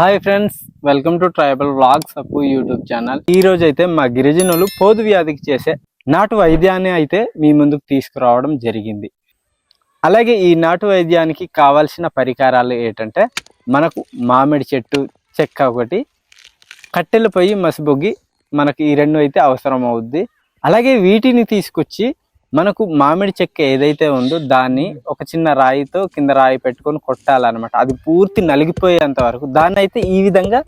Hi friends welcome to tribal vlogs Appu YouTube channel ఈ రోజు అయితే మా గిరిజనులు పోదు వ్యాధికి చేసే నాటు వైద్యాన్ని అయితే మీ ముందుకు తీసుకురావడం జరిగింది. అలాగే ఈ నాటు వైద్యానికి కావాల్సిన పరికరాలు ఏంటంటే మనకు మామిడి చెట్టు చెక్క ఒకటి కట్టెలు పొయ్యి మసిబొగ్గి మనకు ఈ రెండు అయితే అవసరం అవుద్ది అలాగే వీటిని తీసుకొచ్చి మనకు మామిడి చెక్క ఏదైతే ఉందో దాన్ని ఒక చిన్న రాయితో కింద రాయి పెట్టుకొని కొట్టాలన్నమాట. అది పూర్తి నలిగిపోయేంత వరకు దాన్ని అయితే ఈ విధంగా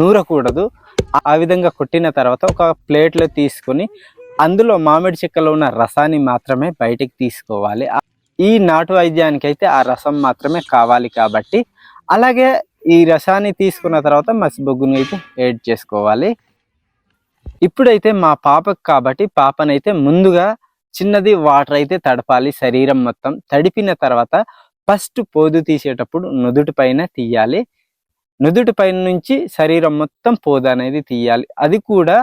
నూరకూడదు. ఆ విధంగా కొట్టిన తర్వాత ఒక ప్లేట్లో తీసుకొని అందులో మామిడి చెక్కలో ఉన్న రసాన్ని మాత్రమే బయటికి తీసుకోవాలి. ఈ నాటు వైద్యానికి అయితే ఆ రసం మాత్రమే కావాలి కాబట్టి అలాగే ఈ రసాన్ని తీసుకున్న తర్వాత మసిబొగ్గును అయితే యాడ్ చేసుకోవాలి. ఇప్పుడైతే మా పాపకు కాబట్టి పాపనైతే ముందుగా చిన్నది వాటర్ అయితే తడపాలి శరీరం మొత్తం. తడిపిన తర్వాత ఫస్ట్ పోదు తీసేటప్పుడు నుదుటి పైన తీయాలి. నుదుటి పైన నుంచి శరీరం మొత్తం పోదు అనేది తీయాలి. అది కూడా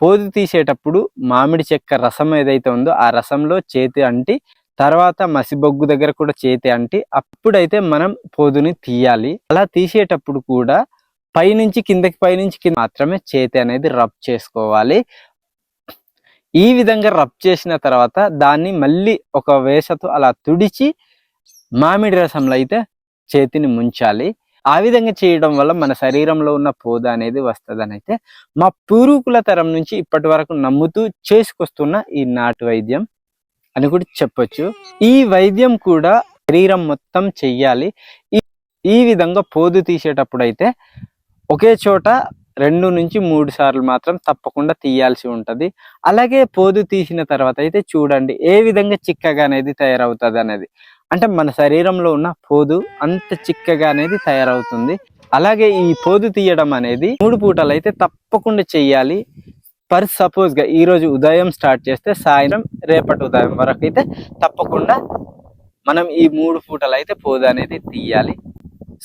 పోదు తీసేటప్పుడు మామిడి చెక్క రసం ఏదైతే ఉందో ఆ రసంలో చేతి అంటి తర్వాత మసిబొగ్గు దగ్గర కూడా చేతి అంటి అప్పుడైతే మనం పోదుని తీయాలి. అలా తీసేటప్పుడు కూడా పైనుంచి కిందకి పైనుంచి కింద మాత్రమే చేతి అనేది రబ్ చేసుకోవాలి. ఈ విధంగా రబ్ చేసిన తర్వాత దాన్ని మళ్ళీ ఒక వేసతో అలా తుడిచి మామిడి రసంలో అయితే చేతిని ముంచాలి. ఆ విధంగా చేయడం వల్ల మన శరీరంలో ఉన్న పోద అనేది వస్తుందని అయితే మా పూర్వీకుల తరం నుంచి ఇప్పటి వరకు నమ్ముతూ చేసుకొస్తున్న ఈ నాటు వైద్యం అని కూడా చెప్పొచ్చు. ఈ వైద్యం కూడా శరీరం మొత్తం చెయ్యాలి. ఈ ఈ విధంగా పోదు తీసేటప్పుడు అయితే ఒకే చోట రెండు నుంచి మూడు సార్లు మాత్రం తప్పకుండా తీయాల్సి ఉంటుంది. అలాగే పోదు తీసిన తర్వాత అయితే చూడండి ఏ విధంగా చిక్కగా అనేది తయారవుతుంది అనేది. అంటే మన శరీరంలో ఉన్న పోదు అంత చిక్కగా అనేది తయారవుతుంది. అలాగే ఈ పోదు తీయడం అనేది మూడు పూటలు అయితే తప్పకుండా చెయ్యాలి. పర్ సపోజ్గా ఈ రోజు ఉదయం స్టార్ట్ చేస్తే సాయంత్రం రేపటి ఉదయం వరకు అయితే తప్పకుండా మనం ఈ మూడు పూటలు అయితే పోదు అనేది తీయాలి.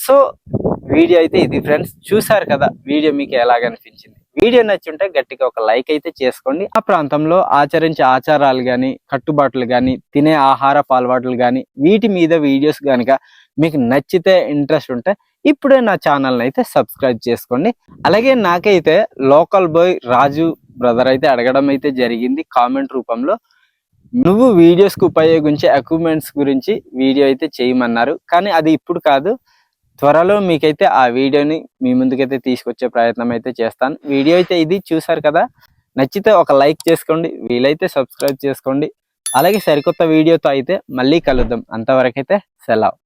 సో వీడియో అయితే ఇది ఫ్రెండ్స్. చూసారు కదా వీడియో మీకు ఎలాగనిపించింది వీడియో నచ్చుంటే గట్టిగా ఒక లైక్ అయితే చేసుకోండి. ఆ ప్రాంతంలో ఆచరించే ఆచారాలు కానీ కట్టుబాట్లు కానీ తినే ఆహార అలవాట్లు కానీ వీటి మీద వీడియోస్ కనుక మీకు నచ్చితే ఇంట్రెస్ట్ ఉంటే ఇప్పుడే నా ఛానల్ని అయితే సబ్స్క్రైబ్ చేసుకోండి. అలాగే నాకైతే లోకల్ బాయ్ రాజు బ్రదర్ అయితే అడగడం అయితే జరిగింది కామెంట్ రూపంలో. నువ్వు వీడియోస్కి ఉపయోగించే ఎక్విప్మెంట్స్ గురించి వీడియో అయితే చేయమన్నారు. కానీ అది ఇప్పుడు కాదు. త్వరలో మీకైతే ఆ వీడియోని మీ ముందుకైతే తీసుకొచ్చే ప్రయత్నం అయితే చేస్తాను. వీడియో అయితే ఇది చూసారు కదా? నచ్చితే ఒక లైక్ చేసుకోండి వీలైతే సబ్స్క్రైబ్ చేసుకోండి. అలాగే సరికొత్త వీడియోతో అయితే మళ్ళీ కలుద్దాం. అంతవరకైతే సెలవు.